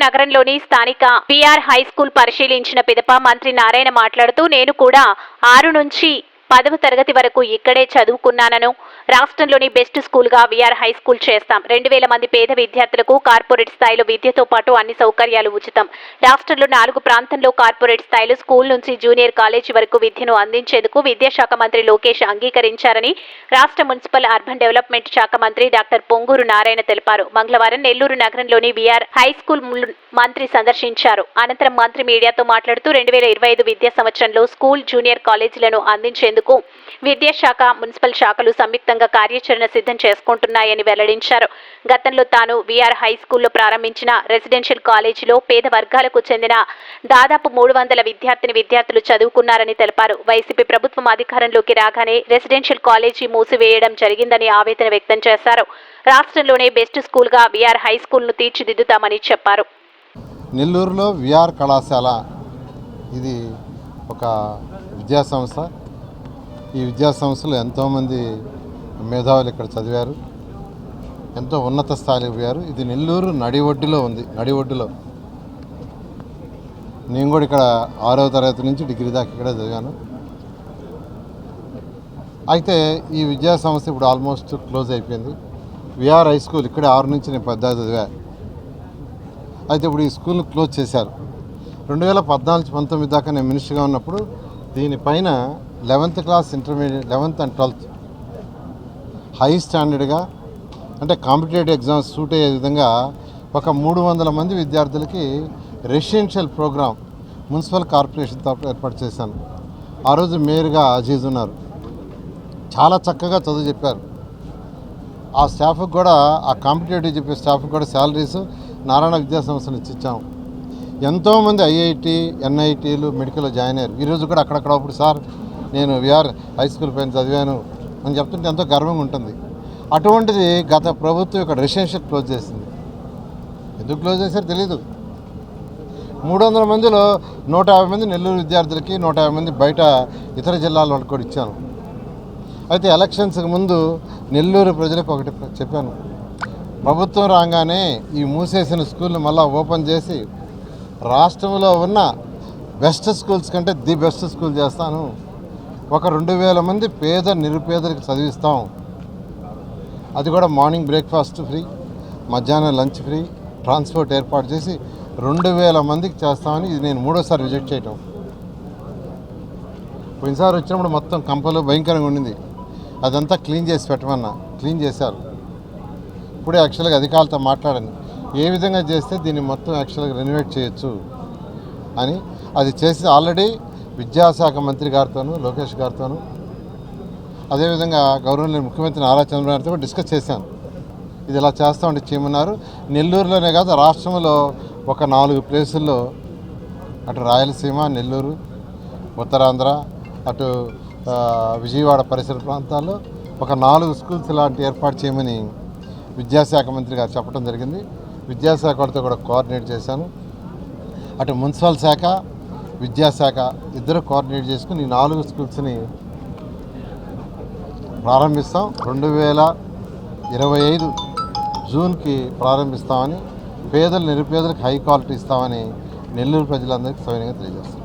నగరంలోని స్థానిక PR high school పరిశీలించిన పిదప మంత్రి నారాయణ మాట్లాడుతూ నేను కూడా ఆరు నుంచి పదవ తరగతి వరకు ఇక్కడే చదువుకున్నానను. రాష్ట్రంలోని బెస్ట్ స్కూల్గా విఆర్ హై స్కూల్ చేస్తాం. రెండు వేల మంది పేద విద్యార్థులకు కార్పొరేట్ స్థాయిలో విద్యతో పాటు అన్ని సౌకర్యాలు ఉచితం. రాష్ట్రంలో నాలుగు ప్రాంతంలో కార్పొరేట్ స్థాయిలో స్కూల్ నుంచి జూనియర్ కాలేజీ వరకు విద్యను అందించేందుకు విద్యాశాఖ మంత్రి లోకేష్ అంగీకరించారని రాష్ట్ర మున్సిపల్ అర్బన్ డెవలప్మెంట్ శాఖ మంత్రి డాక్టర్ పొంగూరు నారాయణ తెలిపారు. మంగళవారం నెల్లూరు నగరంలోని విఆర్ హై స్కూల్ ము- మంత్రి సందర్శించారు. అనంతరం మంత్రి మీడియాతో మాట్లాడుతూ రెండు వేల ఇరవై ఐదు విద్యా సంవత్సరంలో స్కూల్ జూనియర్ కాలేజీలను అందించేందుకు విద్యాశాఖ మున్సిపల్ శాఖలు సంయుక్తంగా కార్యాచరణ సిద్ధం చేసుకుంటున్నాయని వెల్లడించారు. గతంలో తాను విఆర్ హై స్కూల్లో ప్రారంభించిన రెసిడెన్షియల్ కాలేజీలో పేద వర్గాలకు చెందిన దాదాపు మూడు వందల విద్యార్థిని విద్యార్థులు చదువుకున్నారని తెలిపారు. వైసీపీ ప్రభుత్వం అధికారంలోకి రాగానే రెసిడెన్షియల్ కాలేజీ మూసివేయడం జరిగిందని ఆవేదన వ్యక్తం చేశారు. రాష్ట్రంలోనే బెస్ట్ స్కూల్గా విఆర్ హై స్కూల్ను తీర్చిదిద్దుతామని చెప్పారు. నెల్లూరులో విఆర్ కళాశాల ఇది ఒక విద్యా సంస్థ. ఈ విద్యా సంస్థలు ఎంతోమంది మేధావులు ఇక్కడ చదివారు ఎంతో ఉన్నత స్థాయికి పోయారు. ఇది నెల్లూరు నడివడ్డులో ఉంది నడివొడ్డులో. నేను కూడా ఇక్కడ ఆరవ తరగతి నుంచి డిగ్రీ దాకా ఇక్కడే చదివాను. అయితే ఈ విద్యా సంస్థ ఇప్పుడు ఆల్మోస్ట్ క్లోజ్ అయిపోయింది. విఆర్ హై స్కూల్ ఇక్కడే ఆరు నుంచి నేను పెద్ద చదివా. అయితే ఇప్పుడు ఈ స్కూల్ని క్లోజ్ చేశారు. రెండు వేల పద్నాలుగు పంతొమ్మిది దాకా నేను మినిస్టర్గా ఉన్నప్పుడు దీనిపైన eleventh class intermediate eleventh and twelfth. High స్టాండర్డ్గా అంటే కాంపిటేటివ్ ఎగ్జామ్స్ సూట్ అయ్యే విధంగా ఒక మూడు వందల మంది విద్యార్థులకి రెసిడెన్షియల్ ప్రోగ్రామ్ మున్సిపల్ కార్పొరేషన్ తరఫున ఏర్పాటు చేశాను. ఆ రోజు మేయర్గా అజీజ్ ఉన్నారు. చాలా చక్కగా చదువు చెప్పారు. ఆ స్టాఫ్కి కూడా ఆ కాంపిటేటివ్ చెప్పే స్టాఫ్కి కూడా శాలరీస్ నారాయణ విద్యా సంస్థ నుంచి ఎంతోమంది ఐఐటి ఎన్ఐటీలు మెడికల్లో జాయిన్ అయ్యారు. ఈరోజు కూడా అక్కడక్కడ సార్ నేను విఆర్ హై స్కూల్ పైన చదివాను అని చెప్తుంటే ఎంతో గర్వంగా ఉంటుంది. అటువంటిది గత ప్రభుత్వం యొక్క రెసిడెన్షియల్ క్లోజ్ చేసింది. ఎందుకు క్లోజ్ చేశారో తెలీదు. మూడు వందల మందిలో నూట యాభై మంది నెల్లూరు విద్యార్థులకి నూట యాభై మంది బయట ఇతర జిల్లాల వాళ్ళకి కూడా ఇచ్చాను అయితే ఎలక్షన్స్కి ముందు నెల్లూరు ప్రజలకు ఒకటి చెప్పాను. ప్రభుత్వం రాగానే ఈ మూసేసిన స్కూల్ని మళ్ళీ ఓపెన్ చేసి రాష్ట్రంలో ఉన్న బెస్ట్ స్కూల్స్ కంటే ది బెస్ట్ స్కూల్ చేస్తాను. ఒక రెండు వేల మంది పేద నిరుపేదలకు చదివిస్తాం. అది కూడా మార్నింగ్ బ్రేక్ఫాస్ట్ ఫ్రీ మధ్యాహ్నం లంచ్ ఫ్రీ ట్రాన్స్పోర్ట్ ఏర్పాటు చేసి రెండు వేల మందికి చేస్తామని ఇది నేను మూడోసారి విజిట్ చేయటం. పోయినసారి వచ్చినప్పుడు మొత్తం కంపలు భయంకరంగా ఉండింది. అదంతా క్లీన్ చేసి పెట్టమన్నా క్లీన్ చేశారు. ఇప్పుడే యాక్చువల్గా అధికారులతో మాట్లాడాను ఏ విధంగా చేస్తే దీన్ని మొత్తం యాక్చువల్గా రెనోవేట్ చేయొచ్చు అని. అది చేసి ఆల్రెడీ విద్యాశాఖ మంత్రి గారితోనూ లోకేష్ గారితోనూ అదేవిధంగా గౌరవనీయ ముఖ్యమంత్రి నారా చంద్రబాబు గారితో డిస్కస్ చేశాను. ఇది ఇలా చేస్తామంటే చేయమన్నారు. నెల్లూరులోనే కాదు రాష్ట్రంలో ఒక నాలుగు ప్లేసుల్లో అటు రాయలసీమ నెల్లూరు ఉత్తరాంధ్ర అటు విజయవాడ పరిసర ప్రాంతాల్లో ఒక నాలుగు స్కూల్స్ లాంటి ఏర్పాటు చేయమని విద్యాశాఖ మంత్రి గారు చెప్పడం జరిగింది. విద్యాశాఖ వారితో కూడా కోఆర్డినేట్ చేశాను. అటు మున్సిపల్ శాఖ విద్యాశాఖ ఇద్దరు కోఆర్డినేట్ చేసుకుని నాలుగు స్కూల్స్ని ప్రారంభిస్తాం. రెండు వేల ఇరవై ఐదు జూన్కి ప్రారంభిస్తామని పేదలు నిరుపేదలకు హై క్వాలిటీ ఇస్తామని నెల్లూరు ప్రజలందరికీ సవినయంగా తెలియజేస్తాం